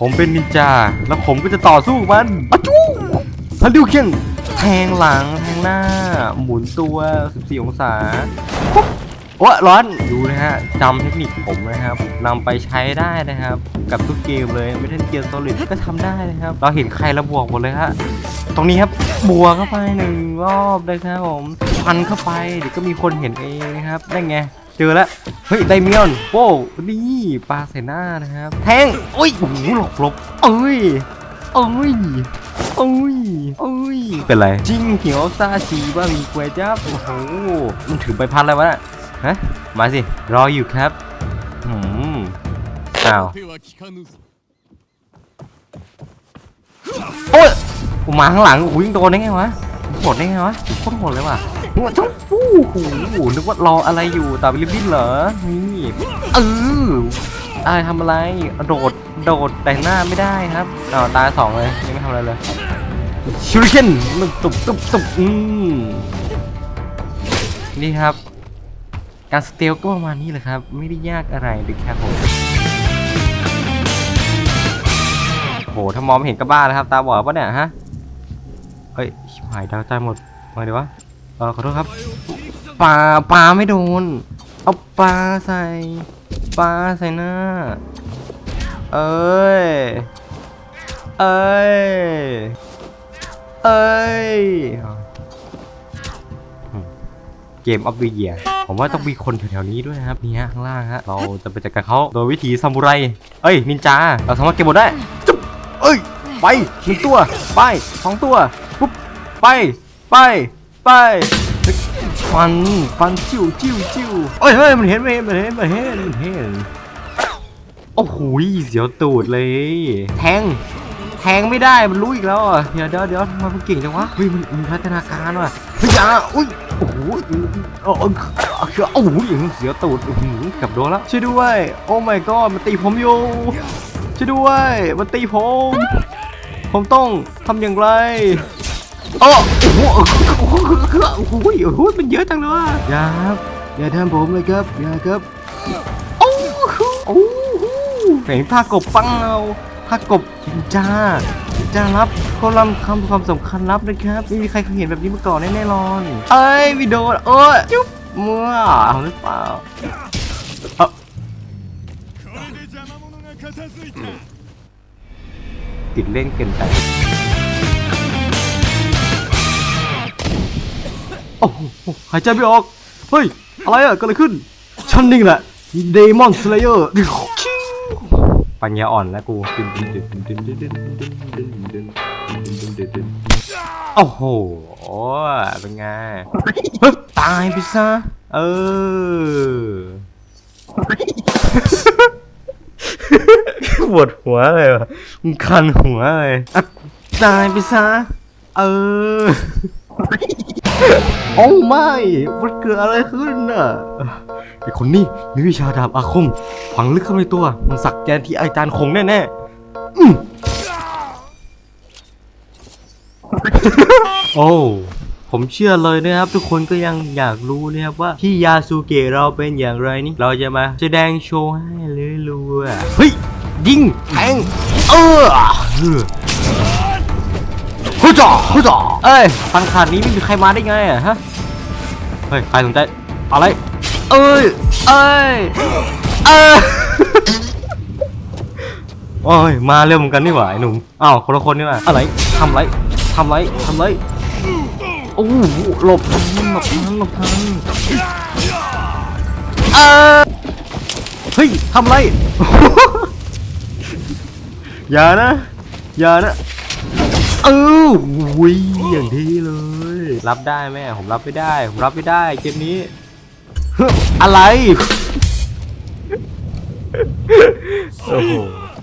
ผมเป็นนินจา แล้วผมก็จะต่อสู้กับมันอะจู้ฮัลโหลเคนแทงหลัง แทงหน้า หมุนตัว 14 องศาปุ๊บโอ้ร้อน ดูนะฮะจำเทคนิคผมนะครับนำไปใช้ได้นะครับ กับทุกเกมเลยไม่ได้เกียร์โซลิดก็ทำได้นะครับ เราเห็นใครระบวกหมดเลยฮะ ตรงนี้ครับบวกเข้าไปหนึ่งรอบเลยครับผมฟันเข้าไปเดี๋ยวก็มีคนเห็นเองนะครับ ได้ไง เจอแล้ว เฮ้ยไดมิออนโว้นี่ปาเซน่านะครับ แทงโอ้ยโอ้โหหลบหลบเอ้ยเอ้ยเอ้ยเอ้ย เป็นไร จริงเหียวซาชีบ้ามีกวยจับโอ้โห มันถือใบพัดแล้ววะฮะ มาสิ รออยู่ครับหืมอ้าว โอ้ยมาข้างหลังอุ้ยโดนได้ไงวะโหดได้ไงวะโคตรโหดเลยว่ะ นึกว่าจ้าฟู้หูนึกว่ารออะไรอยู่ตาบิลิบินเหรอ นี่เอออะไรทำอะไร โดด โดดแต่งหน้าไม่ได้ครับอ้าตายสองเลยยังไม่ทำอะไรเลยชูริเคนมันตุบตุบตุบอืมนี่ครับ การสเตลก็ประมาณนี้แหละครับ ไม่ได้ยากอะไรเลยครับผมโหถ้ามองไม่เห็นก็บ้าแล้วครับ ตาบอดปะเนี่ยฮะเฮ้ยหายดาวใจหมดมาดีวะ เออขอโทษครับปลาปลาไม่โดน เอาปลาใส่ปลาใส่หน้า เอ้ย เอ้ย เอ้ยเกมออฟ h เ y ียผมว่าต้องมีคนแถวๆนี้ด้วยนะครับนี่ฮะข้างล่างฮะเราจะไปจัดการเขาโดยวิธีซามูไร เอ้ยนินจา เราสามารถเก็บหมดได้จุ๊บเอ้ย ไปหนึ่งตัว ไปสองตัวปุ๊บไป ไป ไปฟันฟันจิ้วจิ้วจิ้วเอ้ยเฮ้ยมันเห็นมันเห็นมันเห็นมันเห็นมันเห็นโอ้โหเสียวตูดเลย แทง แทงไม่ได้มันรู้อีกแล้วอะเดี๋ยวเดี๋ยวเดี๋ยวมันเก่งจังวะเฮ้ยมันมีพัฒนาการว่ะเฮ้ยอย่าอุ้ยโอ้โหเออเออเออโอ้โหเสียวตูดอื้อหือเกับโดนแล้วช่วยด้วยโอ้ my god มันตีผมอยู่ช่วยด้วยมันตีผม ผมต้องทำอย่างไร โอ้โหโอ้โหโอ้โหโอ้โหมันเยอะจังเลยว่ะอย่าบอย่าทำผมเลยครับอย่าครับโอ้โหโอ้โหเห็นผ้ากบฟังเราผ้ากบจ้าจ้ารับเขาลำคำความสำคัญรับนะครับไม่มีใครเคยเห็นแบบนี้มาก่อนแน่นอน เอ้ยวิดีโอเอ้ยจุ๊บเมื่วเอาหรือเปล่าติดเล่นเกินไป อ้โหหายใจไม่ออก เฮ้ย อะไรอะเกิดอะไรขึ้น ฉันนี่แหละเดมอนสเลเยอร์ปัญญาอ่อนแล้วกูโอ้โหเป็นไงเฮ้ยตายไปซะ เออปวดหัวเลยวะมึงคันหัวเลยอะตายไปซะ เออ โอ้ไม่มันเกิดอะไรขึ้นน่ะไอคนนี้มีวิชาดาบอาคมฝังลึกเข้าในตัว มันสักแกนที่อาจารย์คงแน่ๆอืมโอ้ผมเชื่อเลยนะครับ ทุกคนก็ยังอยากรู้นะครับว่าที่ยาสูเกะเราเป็นอย่างไรนี่ เราจะมาแสดงโชว์ให้เลยรู้ว่าเฮ้ยยิงแทงเออ จ่อฮู้จ่อเอ้ยฟันขาดนี้ไม่มีใครมาได้ไงอะฮะเฮ้ยใครสนใจอะไรเอ้ยเอ้ยเอ้ยโอ้ยมาเร็วเหมือนกันนี่หว่าไอ้หนุ่มอ้าวคนละคนนี่หว่าอะไรทำไรทำไรทำไรโอ้โหหลบทันหลบทันหลบทันเออเฮ้ยทำไรอย่านะอย่านะเออ วิอย่างที่เลย รับได้แม่ผมรับไม่ได้ ผมรับไม่ได้ เกมนี้ อะไร โอ้โห